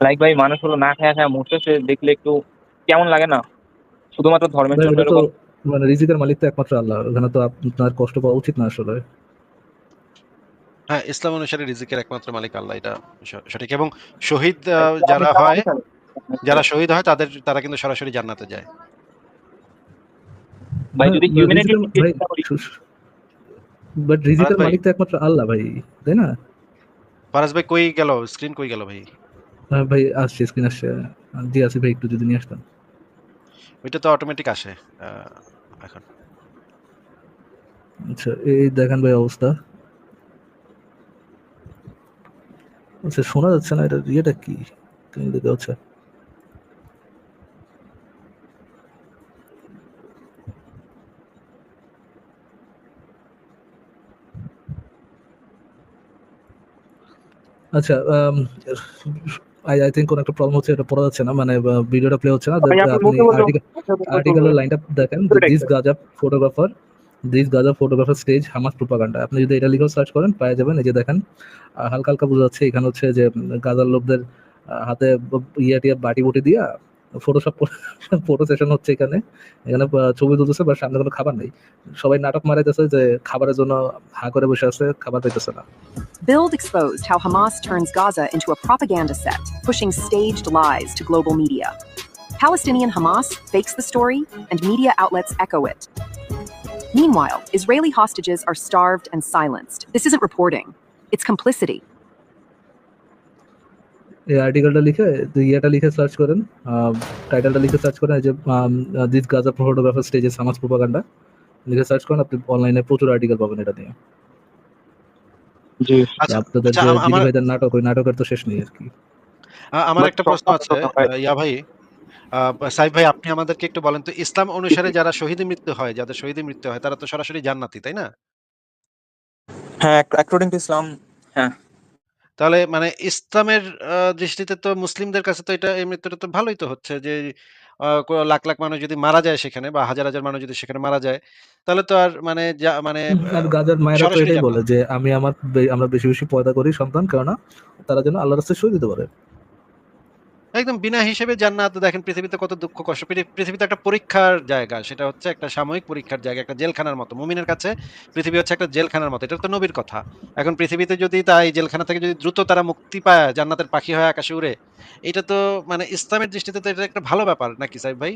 Like ভাই মানুষ হলো না খায় খায়া মরতেছে দেখলে একটু কেমন লাগে না? শুধুমাত্র ধর্মের জন্য এরকম মানে রিজিকের মালিক তো একমাত্র আল্লাহ। ওখানে তো আপনার কষ্ট পাওয়া উচিত না আসলে। হ্যাঁ ইসলাম অনুসারে রিজিকের একমাত্র মালিক আল্লাহ এটা সঠিক। এবং শহীদ যারা হয় যারা শহীদ হয় তাদের তারা কিন্তু সরাসরি জান্নাতে যায়। ভাই যদি হ্যাঁ, হিউম্যানিটি বাট রিজিকের মালিক তো একমাত্র আল্লাহ ভাই তাই না? ফারাজ ভাই কই গেল? স্ক্রিন কই গেল ভাই? ভাই আসছে স্ক্রিন আসছে। জি আসি ভাই একটু যদি নিয়ে আসতাম। ওইটা তো অটোমেটিক আসে এখন। আচ্ছা এই দেখেন ভাই অবস্থা। আচ্ছা শোনা যাচ্ছে না এটা ইয়েটা কি? তুমি দেখতে হচ্ছে? আচ্ছা আই আই থিঙ্ক কোন একটা প্রবলেম হচ্ছে এটা পড়া যাচ্ছে না মানে ভিডিওটা প্লে হচ্ছে না আপনি আর্টিকেলের লাইনটা দেখেন this Gaza photographer this Gaza photographer stage Hamas propaganda আপনি যদি এটা লিখেও সার্চ করেন পাওয়া যাবেন এই যে দেখেন হালকা হালকা বোঝা যাচ্ছে এখানে হচ্ছে যে গাজার লোকদের হাতে ইয়ে টিয়া বাটি বুটি দিয়া ফটোশপ ফটো সেশন হচ্ছে এখানে এখানে আহ, ছবি তুলতেছে বা সামনে কোনো খাবার নেই সবাই নাটক মারাইতেছে যে খাবারের জন্য হা করে বসে আছে খাবার পাইতেছে না Build exposed how Hamas turns Gaza into a propaganda set, pushing staged lies to global media. Palestinian Hamas fakes the story, and media outlets echo it. Meanwhile, Israeli hostages are starved and silenced. This isn't reporting, it's complicity. এই আর্টিকেলটা লিখে ইয়েটা লিখে search করেন টাইটেলটা লিখে search করেন যে this Gaza photographer স্টেজে সামাজ প্রোপাগান্ডা লিখে সার্চ করেন আপনি অনলাইনে প্রচুর আর্টিকেল পাবেন এটা নিয়ে জি। আচ্ছা আপনাদের আচ্ছা, যে দিদিভাইদের নাটক ওই নাটকের তো শেষ নেই আর কি। আমার একটা প্রশ্ন আছে ইয়া ভাই সাইফ ভাই আপনি আমাদেরকে একটু বলেন তো ইসলাম অনুসারে যারা শহীদ মৃত্যু হয় যাদের শহীদ মৃত্যু হয় তারা তো সরাসরি জান্নাতি তাই না? হ্যাঁ অ্যাকর্ডিং টু ইসলাম তাহলে মানে ইসলামের দৃষ্টিতে তো মুসলিমদের কাছে তো এটা এই মৃত্যুটা তো ভালোই তো হচ্ছে যে কো- লাখ লাখ মানুষ যদি মারা যায় সেখানে বা হাজার হাজার মানুষ যদি সেখানে মারা যায় তাহলে তো আর মানে যা মানে আর গাজার মায়েরা তো সরাসরি এটাই। বলে যে আমি আমার বে- আমরা বেশি বেশি পয়দা করি সন্তান কেননা তারা যেন আল্লাহ রাস্তায় সই দিতে পারে একদম বিনা হিসেবে জান্নাত, দেখেন পৃথিবীতে কত দুঃখ কষ্ট। পৃথিবীতে একটা পরীক্ষার জায়গা, সেটা হচ্ছে একটা সাময়িক পরীক্ষার জায়গা, একটা জেলখানার মতো। মুমিনের কাছে পৃথিবী হচ্ছে একটা জেলখানার মতো, এটা তো নবীর কথা। এখন পৃথিবীতে যদি তাই, জেলখানা থেকে যদি দ্রুত তারা মুক্তি পায়, জান্নাতের পাখি হয়ে আকাশে উড়ে, এটা তো মানে ইসলামের দৃষ্টিতে তো এটা একটা ভালো ব্যাপার, নাকি সাহেব ভাই?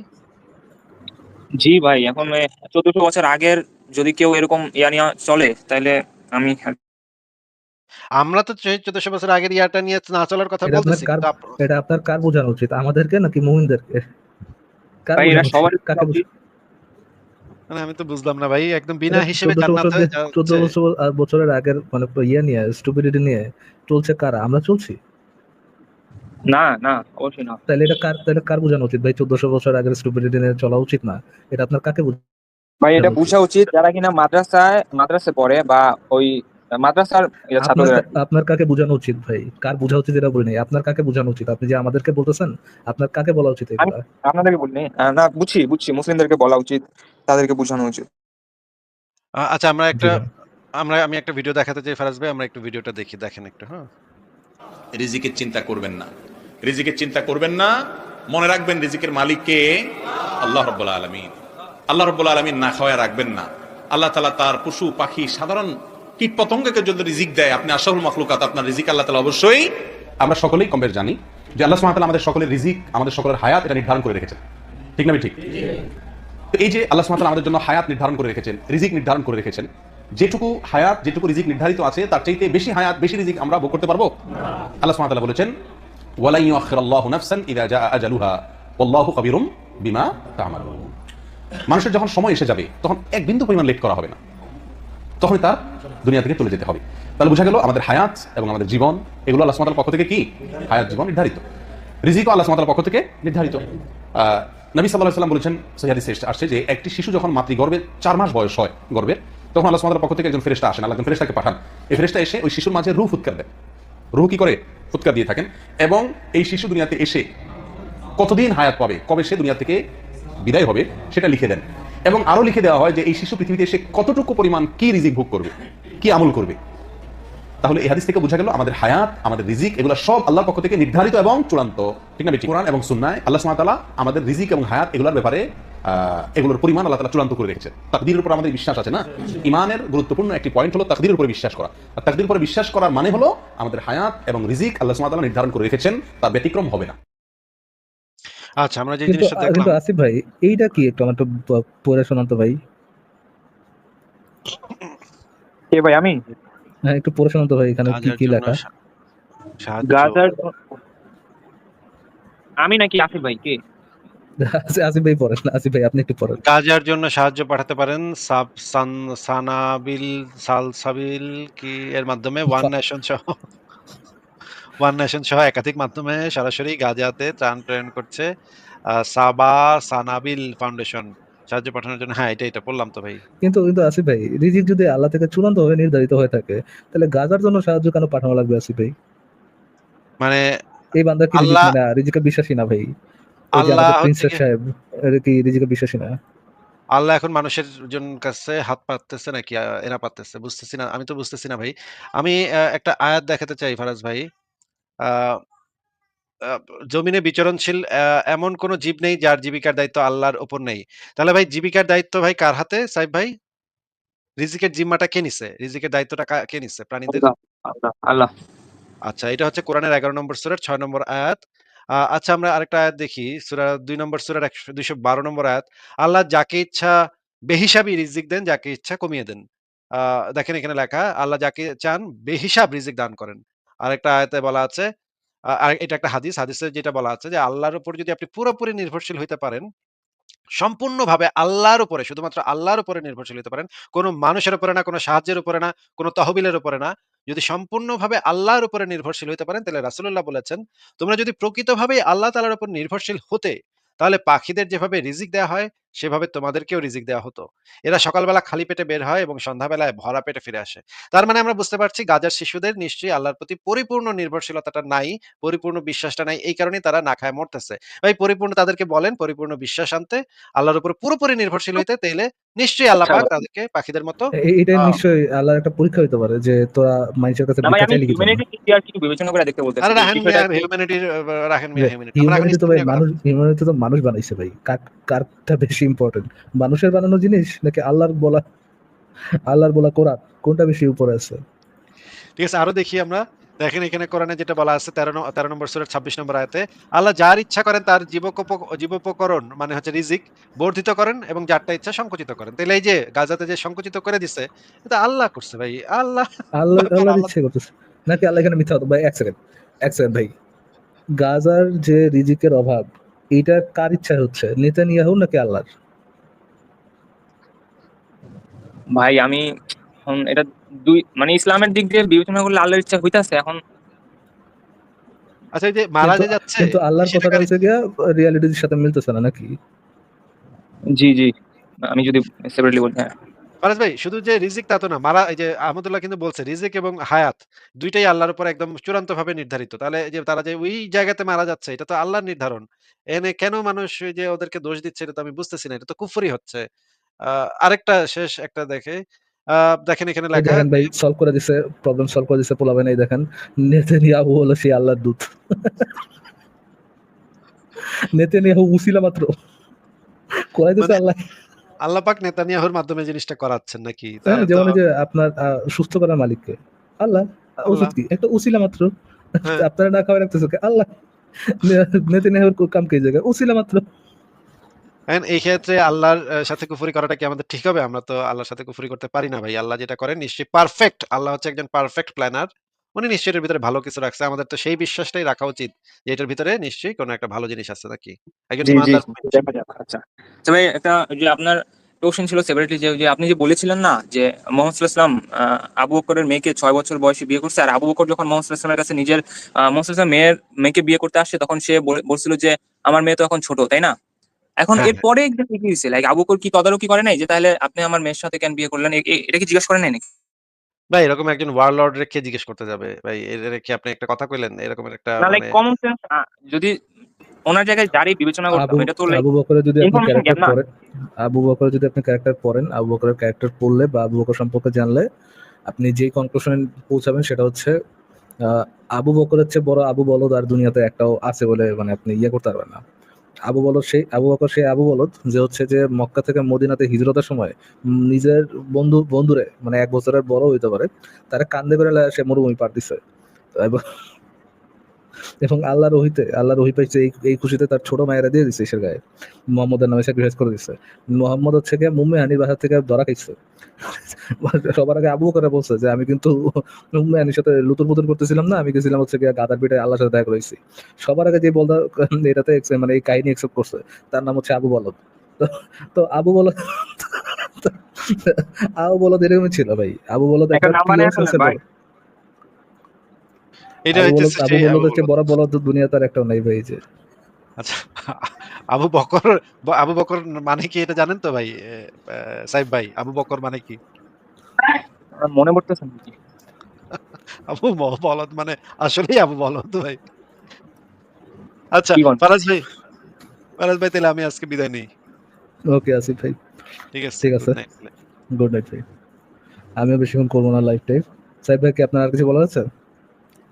জি ভাই, এখন চোদ্দশো বছর আগের যদি কেউ এরকম ইয়া নিয়ে চলে তাহলে আমি আমরা তো চোদ্দশো বছর আগের ইয়াটা নিয়ে না চলার কথা এটা আপনার বলতেছি কার- এটা আপনার কার বোঝানো উচিত? আমাদেরকে নাকি মুমিনদেরকে? মানে আমি তো বুঝলাম না ভাই একদম বিনা হিসেবে 14 জান্নাত বছর হয়ে যে- যা- 14 বছর বছরের আগের মানে ইয়ে নিয়ে স্টুপিডিটি নিয়ে চলছে কারা? আমরা চলছি? না না অবশ্যই না। তাহলে এটা কার তাহলে কার বোঝানো উচিত ভাই? চোদ্দশো বছর আগের স্টুপিডিটি নিয়ে চলা উচিত না? এটা আপনার কাকে ভাই এটা বোঝা উচিত যারা কিনা মাদ্রাসায় মাদ্রাসায় পড়ে বা ওই মাদ্রাসার আপনার কাকে বোঝানো উচিত ভাই? কার বোঝা উচিত এটা বলি নাই আপনার কাকে বোঝানো উচিত? আপনি যে আমাদেরকে বলতেছেন আপনার কাকে বলা উচিত এটা? আপনাদেরকে বলিনি। না বুঝছি বুঝছি। মুসলিমদেরকে বলা উচিত তাদেরকে বোঝানো উচিত। আচ্ছা আমরা একটা আমরা আমি একটা ভিডিও দেখাতে চাই ফারাজ ভাই আমরা একটু ভিডিওটা দেখি দেখেন একটু হ্যাঁ। রিজিকের চিন্তা করবেন না। রিজিকের চিন্তা করবেন না। মনে রাখবেন রিজিকের মালিককে আল্লাহ রব্বুল আলমিন। আল্লাহ রব্বুল আলমিন না খাওয়ায় রাখবেন না। আল্লাহ তালা তার পশু পাখি সাধারণ কীট পতঙ্গকে যদি রিজিক দেয়, আপনি আশাফুল মখলুকাত, আপনার রিজিক আল্লাহ তালা অবশ্যই আমরা সকলেই কম বেশ জানি যে আল্লাহ সুবহানাহু আমাদের সকলের রিজিক, আমাদের সকলের হায়াত এটা নির্ধারণ করে রেখেছেন। ঠিক না ঠিক? তো এই যে আল্লাহ সুবহানাহু আমাদের জন্য হায়াত নির্ধারণ করে রেখেছেন, রিজিক নির্ধারণ করে রেখেছেন, যেটুকু হায়াত, যেটুকু রিজিক নির্ধারিত আছে, তার চাইতে বেশি হায়াত, বেশি রিজিক আমরা ভোগ করতে পারব? আল্লাহ তাআলা বলেছেন ওয়ালা ইউআখিরাল্লাহু নাফসান ইযা জাআ আজালুহা, ওয়াল্লাহু খাবীরুম বিমা তা'মালুন মানুষের যখন সময় এসে যাবে, তখন এক বিন্দু পরিমাণ লেট করা হবে না। তখন তার দুনিয়া থেকে চলে যেতে হবে। তাহলে বোঝা গেল আমাদের হায়াত এবং আমাদের জীবন, এগুলো আল্লাহ সুবহানাহু পক্ষ থেকে কি? হায়াত জীবন নির্ধারিত। রিজিকও আল্লাহ সুবহানাহু পক্ষ থেকে নির্ধারিত। নবী আলাইহি সাল্লাম বলেছেন সহিহাদিসে আসছে যে একটি শিশু যখন মাতৃগর্ভে চার মাস বয়স হয় গর্ভের, তখন আল্লাহ সুবহানাহু পক্ষ থেকে একজন ফেরেশতা আসেন। আল্লাহ ফেরেশতাকে পাঠান। এই ফেরেশতা এসে ওই শিশুর মাঝে রূহ ফুৎকার দেন। রুহ কি করে? ফুৎকার দিয়ে থাকেন। এবং এই শিশু দুনিয়াতে এসে কতদিন হায়াত পাবে, কবে সে দুনিয়া থেকে বিদায় হবে, সেটা লিখে দেন। এবং আরও লিখে দেওয়া হয় যে এই শিশু পৃথিবীতে এসে কতটুকু পরিমাণ কি রিজিক ভোগ করবে? কি আমল করবে? তাহলে এই হাদিস থেকে বোঝা গেল আমাদের হায়াত, আমাদের রিজিক, এগুলো সব আল্লাহর পক্ষ থেকে নির্ধারিত এবং চূড়ান্ত। ঠিক না বেটি? কোরআন এবং সুন্নায় আল্লাহ তাআলা আমাদের রিজিক এবং হায়াত এগুলোর ব্যাপারে এগুলোর পরিমাণ আল্লাহ তাআলা চূড়ান্ত করে রেখেছে তাকদীরের উপর আমাদের বিশ্বাস আছে না? ইমানের গুরুত্বপূর্ণ একটি পয়েন্ট হলো তাকদীরের উপরে বিশ্বাস করা। আর তাকদীরের উপরে বিশ্বাস করার মানে হলো আমাদের হায়াত এবং রিজিক আল্লাহ তাআলা নির্ধারণ করে রেখেছেন তার ব্যতিক্রম হবে না। আচ্ছা আমরা যে জিনিসটা কিন্তু আসিফ ভাই এইটা কি একটু আমার প- পড়ে শোনান তো ভাই? কে ভাই আমি? হ্যাঁ একটু পড়ে শোনান তো ভাই এখানে কি কি লেখা? গাজার আমি নাকি আসিফ ভাই কে? আসি- আসিফ ভাই পড়েন আসিফ ভাই আপনি একটু পড়েন। গাজার জন্য সাহায্য পাঠাতে পারেন সাব সান সানাবিল সালসাবিল কি এর মাধ্যমে? ওয়ান নেশন সহ। ওয়ান নেশন সহ একাধিক মাধ্যমে সরাসরি গাজাতে ত্রাণ প্রেরণ করছে সাবা সানাবিল ফাউন্ডেশন। সাহায্য পাঠানোর জন্য হ্যাঁ এটা এটা বললাম তো ভাই। কিন্তু কিন্তু আসিফ ভাই রিজিক যদি আল্লাহ থেকে চূড়ান্ত ভাবে নির্ধারিত হয়ে থাকে তাহলে গাজার জন্য সাহায্য কেন পাঠানো লাগবে আসিফ ভাই? মানে এই বান্দা কি আল্লাহ- মানে রিজিকে বিশ্বাসী না ভাই? আল্লাহ প্রিন্সেস সাহেব এরা কি রিজিকে বিশ্বাসী না? আল্লাহ এখন মানুষের জন কাছে হাত পাততেছে নাকি এরা পাততেছে? বুঝতেছি না আমি তো বুঝতেছি না ভাই। আমি একটা আয়াত দেখাতে চাই ফারাজ ভাই। জমিনে বিচরণশীল এমন কোন জীব নেই যার জীবিকার দায়িত্ব আল্লাহর উপর নেই। তাহলে ভাই জীবিকার দায়িত্ব ভাই কার হাতে সাহেব ভাই? রিজিকের জিম্মাটা কে নিছে? রিজিকের দায়িত্বটা কে নিছে? প্রাণীদের? আল্লাহ আচ্ছা এটা হচ্ছে কোরআনের এগারো নম্বর সুরার ছয় নম্বর আয়াত। আচ্ছা আমরা আরেকটা আয়াত দেখি। সুরা দুই নম্বর সুরার একশো দুইশো বারো নম্বর আয়াত। আল্লাহ যাকে ইচ্ছা বেহিসাবি রিজিক দেন যাকে ইচ্ছা কমিয়ে দেন। আহ, দেখেন এখানে লেখা আল্লাহ যাকে চান বেহিসাব রিজিক দান করেন। আরেকটা আয়াতে বলা আছে আর এটা একটা হাদিস, হাদিসে যেটা বলা আছে যে আল্লাহর উপর যদি আপনি পুরোপুরি নির্ভরশীল হইতে পারেন, সম্পূর্ণভাবে আল্লাহর উপরে, শুধুমাত্র আল্লাহর উপরে নির্ভরশীল হতে পারেন, কোনো মানুষের উপরে না, কোনো সাহায্যের উপরে না, কোনো তহবিলের উপরে না, যদি সম্পূর্ণভাবে আল্লাহর উপরে নির্ভরশীল হতে পারেন, তাহলে রাসূলুল্লাহ বলেছেন, তোমরা যদি প্রকৃতভাবেই আল্লাহ তালার উপর নির্ভরশীল হতে, তাহলে পাখিদের যেভাবে রিজিক দেওয়া হয় সেভাবে তোমাদেরকেও রিজিক দেওয়া হতো। এরা সকালবেলা খালি পেটে বের হয় এবং সন্ধ্যাবেলায় ভরা পেটে ফিরে আসে। তার মানে আমরা বুঝতে পারছি গাজার শিশুদের নিশ্চয়ই আল্লাহর প্রতি পরিপূর্ণ নির্ভরশীলতাটা নাই পরিপূর্ণ বিশ্বাসটা নাই এই কারণেই তারা না খায় মরতেছে। ভাই পরিপূর্ণ তাদেরকে বলেন পরিপূর্ণ বিশ্বাস আনতে আল্লাহর উপর পুরোপুরি নির্ভরশীল হইতে তাইলে নিশ্চয়ই আল্লাহ পাক তাদেরকে পাখিদের মতো এটা নিশ্চয়ই আল্লাহর একটা পরীক্ষা হতে পারে যে তোরা মানুষের কাছে ভিক্ষা আমি কি হিউম্যানিটি আর কিছু বিবেচনা করে দেখতে আরে হিউম্যানিটি আমরা এখন হিউম্যানিটি তো ভাই মানুষ হিউম্যানিটি তো মানুষ বানাইছে ভাই। কার কারটা বেশি ইম্পর্টেন্ট মানুষের বানানো জিনিস নাকি আল্লাহর বলা আল্লাহর বলা কোরআন? কোনটা বেশি উপরে আছে? ঠিক আছে আরও দেখি আমরা। দেখেন এখানে কোরআনে যেটা বলা আছে তেরো তেরো নম্বর সুরের ছাব্বিশ নম্বর আয়তে আল্লাহ যার ইচ্ছা করেন তার জীবোপকরণ মানে হচ্ছে রিজিক বর্ধিত করেন এবং যারটা ইচ্ছা সংকুচিত করেন। তাহলে এই যে গাজাতে যে সংকুচিত করে দিছে এটা আল্লাহ করছে ভাই আল্লাহ। আল্লাহ আল্লাহ- ইচ্ছে করতেছে। নাকি আল্লাহ এখানে মিথ্যা ভাই এক সেকেন্ড এক সেকেন্ড ভাই। গাজার যে রিজিকের অভাব এটা কার ইচ্ছা হচ্ছে নেতানিয়াহু নাকি আল্লাহর? ভাই আমি এখন এটা দুই মানে ইসলামের দিক দিয়ে বিবেচনা করলে আল্লাহর ইচ্ছা হইতাছে এখন আচ্ছা এই যে মারা যে যাচ্ছে কিন্তু আল্লাহর কথাটা হচ্ছে গিয়া রিয়ালিটির সাথে মিলতেছে না নাকি? জি জি আমি যদি সেপারেটলি বলি হ্যাঁ। ফারাজ ভাই শুধু যে রিজিক তা তো না মারা এই যে আহমদুল্লাহ কিন্তু বলছে রিজিক এবং হায়াত দুইটাই আল্লাহর উপর একদম চূড়ান্ত ভাবে নির্ধারিত। তাহলে যে তারা যে ওই জায়গাতে মারা যাচ্ছে এটা তো আল্লাহর নির্ধারণ। এনে কেন মানুষ ওই যে ওদেরকে দোষ দিচ্ছে এটা তো আমি বুঝতেছি না এটা তো কুফরি হচ্ছে। আরেকটা শেষ একটা দেখে আহ, দেখেন এখানে লেখা দেখেন ভাই সলভ করে দিছে প্রবলেম সলভ করে দিছে পোলাবেন এই দেখেন নেতানিয়াহু হলো সেই আল্লাহর দূত। নেতানিয়াহু উসিলা মাত্র। দিছে মানে আল্লাহ আল্লাহ পাক নেতানিয়াহুর মাধ্যমে জিনিসটা করাচ্ছেন নাকি? হ্যাঁ, যেমন যে আপনার সুস্থ করার মালিককে। আল্লাহ ওষুধ কি? একটা উসিলা মাত্র। হ্যাঁ। আপনারা না খাওয়া রাখতেছে আল্লাহ নেতানিয়াহুর কাম কি জায়গায় উসিলা মাত্র। এই ক্ষেত্রে আল্লাহর সাথে কুফরি করাটা কি আমাদের ঠিক হবে? আমরা তো আল্লাহর সাথে কুফরি করতে পারি না ভাই। আল্লাহ যেটা করেন নিশ্চয়ই পারফেক্ট আল্লাহ হচ্ছে একজন পারফেক্ট প্ল্যানার উনি নিশ্চয়ই এর ভিতরে ভালো কিছু রাখছে। আমাদের তো সেই বিশ্বাসটাই রাখা উচিত যে এটার ভিতরে নিশ্চয়ই কোনো একটা ভালো জিনিস আছে নাকি? একজন যাক। আচ্ছা। আচ্ছা একটা যে আপনার কোশ্চেন ছিল সেপারেটলি যে আপনি যে বলেছিলেন না যে মোহাম্মদ সাল্লাল্লাহু আলাইহি ওয়াসাল্লাম, আহ, আবু বকরের মেয়েকে ছয় বছর বয়সে বিয়ে করছে আর আবু বকর যখন মোহাম্মদ সাল্লাল্লাহু আলাইহি ওয়াসাল্লামের কাছে নিজের মোহাম্মদ ওয়াসাল্লাম মেয়ের মেয়েকে বিয়ে করতে আসছে তখন সে বলে- বলছিল যে আমার মেয়ে তো এখন ছোট তাই না? এখন হ্যাঁ, এরপরে exactly কি হয়েছে লাইক আবু বকর কি তদারকি করে নাই যে তাহলে আপনি আমার মেয়ের সাথে কেন বিয়ে করলেন? এটা কি জিজ্ঞাসা করেন নাই নাকি? ভাই এরকম একজন ওয়ারলর্ড রেখে জিজ্ঞেস করতে যাবে? ভাই এর এর কি আপনি একটা কথা কইলেন? এরকম একটা না লাইক মানে কমন সেন্স যদি ওনার জায়গায় যারই বিবেচনা আবু করতাম এটা তো লাইক আবু বকরের যদি আপনি ক্যারেক্টার পড়েন আবু বকরের যদি আপনি ক্যারেক্টার পড়েন আবু বকরের ক্যারেক্টার পড়লে বা আবু বকর সম্পর্কে জানলে আপনি যে কনক্লুশন পৌঁছাবেন সেটা হচ্ছে আহ, আবু বকরের চেয়ে বড় আবু বলদ আর দুনিয়াতে একটাও আছে বলে মানে আপনি ইয়ে করতে পারবেন না। আবু বলদ সেই, আবু বকর সেই আবু বলদ যে হচ্ছে যে মক্কা থেকে মদিনাতে হিজরতের সময় নিজের বন্ধু, বন্ধুরে মানে এক বছরের বড় হইতে পারে, তারা কান্দে করে সে মরুভূমি পার দিছে। এবং এবং আল্লাহ রহিতে আল্লাহ রহি পাইছে এই এই খুশিতে তার ছোট মায়েরা দিয়ে দিছে ইসের গায়ে। মোহাম্মদের নামে স্যাক্রিফাইস করে দিচ্ছে মোহাম্মদ হচ্ছে গিয়ে মুম্বাই হানির বাসা থেকে ধরা খাইছে। সবার আগে আবু করে বলছে যে আমি কিন্তু মুম্বাই হানির সাথে লুতুর পুতুর করতেছিলাম না আমি গেছিলাম হচ্ছে গিয়ে গাদার পিঠে আল্লাহর সাথে দেখা করেছি। সবার আগে যে বলদা এটাতে মানে এই কাহিনী একসেপ্ট করছে তার নাম হচ্ছে আবু বলদ। তো- তো আবু বলদ আবু বলদ এরকমই ছিল ভাই। আবু বলদ একটা একটা নাম বানিয়ে pure sense ফেললেন এর ভাই। বলদ। এটা আবু বলদ হইতেছে আবু সেই বলদ আবু হচ্ছে বলদ। বড় দুনিয়া তার একটাও নাই ভাই যে। আচ্ছা আবু বকর আবু বকর মানে কি এটা জানেন তো ভাই? এ, এ, ভাই আবু বকর মানে কি? মনে পড়তেছে কি। আবু বলদ মানে আসলেই আবু বলদ ভাই। আচ্ছা ফারাজ ভাই ফারাজ ভাই তাহলে আমি আজকে বিদায় নেই। ওকে আসিফ ভাই। ঠিক আছে ঠিক আছে। গুড নাইট ভাই। আমিও বেশিক্ষণ করব না লাইফ টাইম সাহেব ভাই কি আপনার আর কিছু বলার আছে?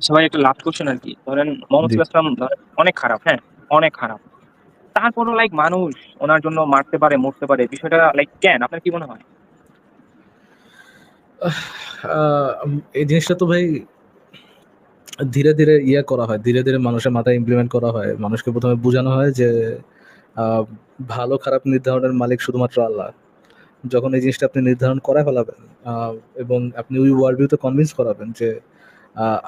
সবাই একটা লাস্ট কোশ্চেন আর কি। ধরেন মোহাম্মদ ধরেন অনেক খারাপ হ্যাঁ? অনেক খারাপ। তারপরও লাইক মানুষ ওনার জন্য মারতে পারে মরতে পারে বিষয়টা লাইক কেন? আপনার কি মনে হয়? এই জিনিসটা তো ভাই ধীরে ধীরে ইয়ে করা হয় ধীরে ধীরে মানুষের মাথায় ইমপ্লিমেন্ট করা হয়। মানুষকে প্রথমে বোঝানো হয় যে আহ, ভালো খারাপ নির্ধারণের মালিক শুধুমাত্র আল্লাহ। যখন এই জিনিসটা আপনি নির্ধারণ করে ফেলাবেন আহ, এবং আপনি ওই ওয়ার্ড ভিউতে কনভিন্স করাবেন যে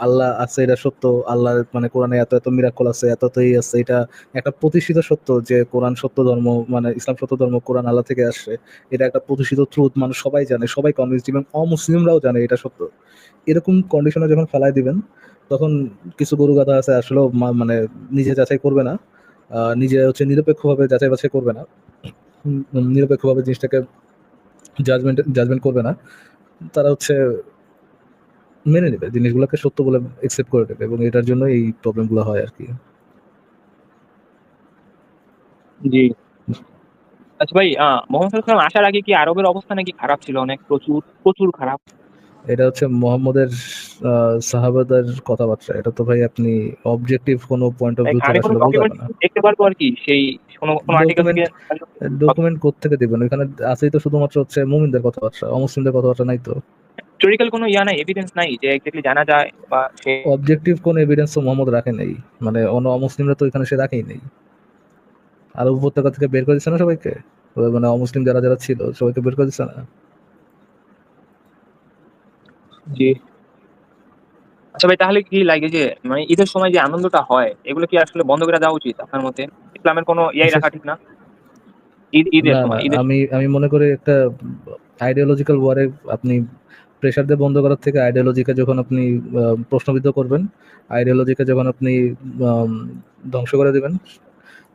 আল্লাহ আছে, এটা সত্য। আল্লাহ মানে কোরআনে এত এত মিরাকল আছে, এত এত এই আছে, এটা একটা প্রতিষ্ঠিত সত্য যে কোরআন সত্য ধর্ম মানে ইসলাম সত্য ধর্ম কোরআন আল্লাহ থেকে আসছে এটা একটা প্রতিষ্ঠিত ট্রুথ মানুষ সবাই জানে, সবাই কনভিন্স এবং অমুসলিমরাও জানে এটা সত্য। এরকম কন্ডিশনে যখন ফেলাই দিবেন, তখন কিছু গরু গাধা আছে আসলে মানে নিজে যাচাই করবে না। নিজে হচ্ছে নিরপেক্ষভাবে যাচাই বাছাই করবে না। নিরপেক্ষভাবে জিনিসটাকে জাজমেন্ট জাজমেন্ট করবে না। তারা হচ্ছে মেনে নেবে জিনিসগুলোকে সত্য বলে একসেপ্ট করে নেবে এবং এটার জন্য এই প্রবলেমগুলো হয় আর কি জি। আচ্ছা ভাই মোহাম্মদ আলাইহি আসার আগে কি আরবের অবস্থা নাকি খারাপ ছিল? অনেক প্রচুর প্রচুর খারাপ। এটা হচ্ছে মোহাম্মদের সাহাবাদের কথাবার্তা। এটা তো ভাই আপনি অবজেক্টিভ কোনো পয়েন্ট অফ ভিউ থেকে আসলে বলতে পারবেন না। দেখতে পারব আর কি সেই কোনো কোনো আর্টিকেল থেকে ডকুমেন্ট থেকে দিবেন? ওখানে আছেই তো শুধুমাত্র হচ্ছে মুমিনদের কথাবার্তা অমুসলিমদের কথাবার্তা নাই তো। হিস্টোরিক্যাল কোনো ইয়া নাই এভিডেন্স নাই যে এক্স্যাক্টলি জানা যায় বা সে অবজেক্টিভ কোন এভিডেন্স তো মোহাম্মদ রাখে নেই। মানে অন্য অমুসলিমরা তো এখানে সে রাখেই নেই। আর উপত্যকা থেকে বের করে দিচ্ছে না সবাইকে? মানে অমুসলিম যারা যারা ছিল সবাইকে বের করে দিচ্ছে না? জি। আচ্ছা ভাই তাহলে কি লাগে যে মানে ঈদের সময় যে আনন্দটা হয় এগুলো কি আসলে বন্ধ করে দেওয়া উচিত আপনার মতে? ইসলামের কোনো ইয়াই রাখা ঠিক না? ঈদ ঈদের সময় আমি আমি মনে করি একটা আইডিওলজিক্যাল ওয়ারে আপনি প্রেশার দিয়ে বন্ধ করার থেকে আইডিওলজিকে যখন আপনি প্রশ্নবিদ্ধ করবেন আইডিওলজিকে যখন আপনি ধ্বংস করে দেবেন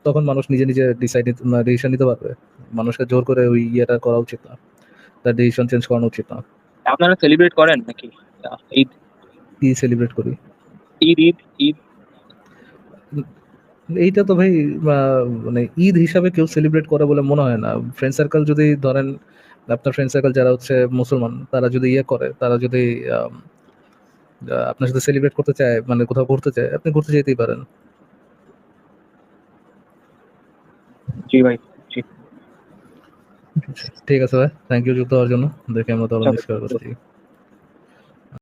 তখন মানুষ নিজে নিজে ডিসাইড ডিসিশন নিতে পারবে। মানুষকে জোর করে ওই ইয়েটা করা উচিত না। তার ডিসিশন চেঞ্জ করানো উচিত না। আপনারা সেলিব্রেট করেন নাকি? ঈদ? কি সেলিব্রেট করি। ঈদ ঈদ ঈদ? এইটা তো ভাই মানে ঈদ হিসাবে কেউ সেলিব্রেট করে বলে মনে হয় না। ফ্রেন্ড সার্কেল যদি ধরেন আপনার ফ্রেন্ড সার্কেল যারা হচ্ছে মুসলমান তারা যদি ইয়ে করে তারা যদি আপনার সাথে সেলিব্রেট করতে চায় মানে কোথাও ঘুরতে চায় আপনি ঘুরতে যেতেই পারেন। জি ভাই ঠিক আছে ভাই থ্যাংক ইউ যুক্ত হওয়ার জন্য। দেখে আমরা তো. মিস করছি।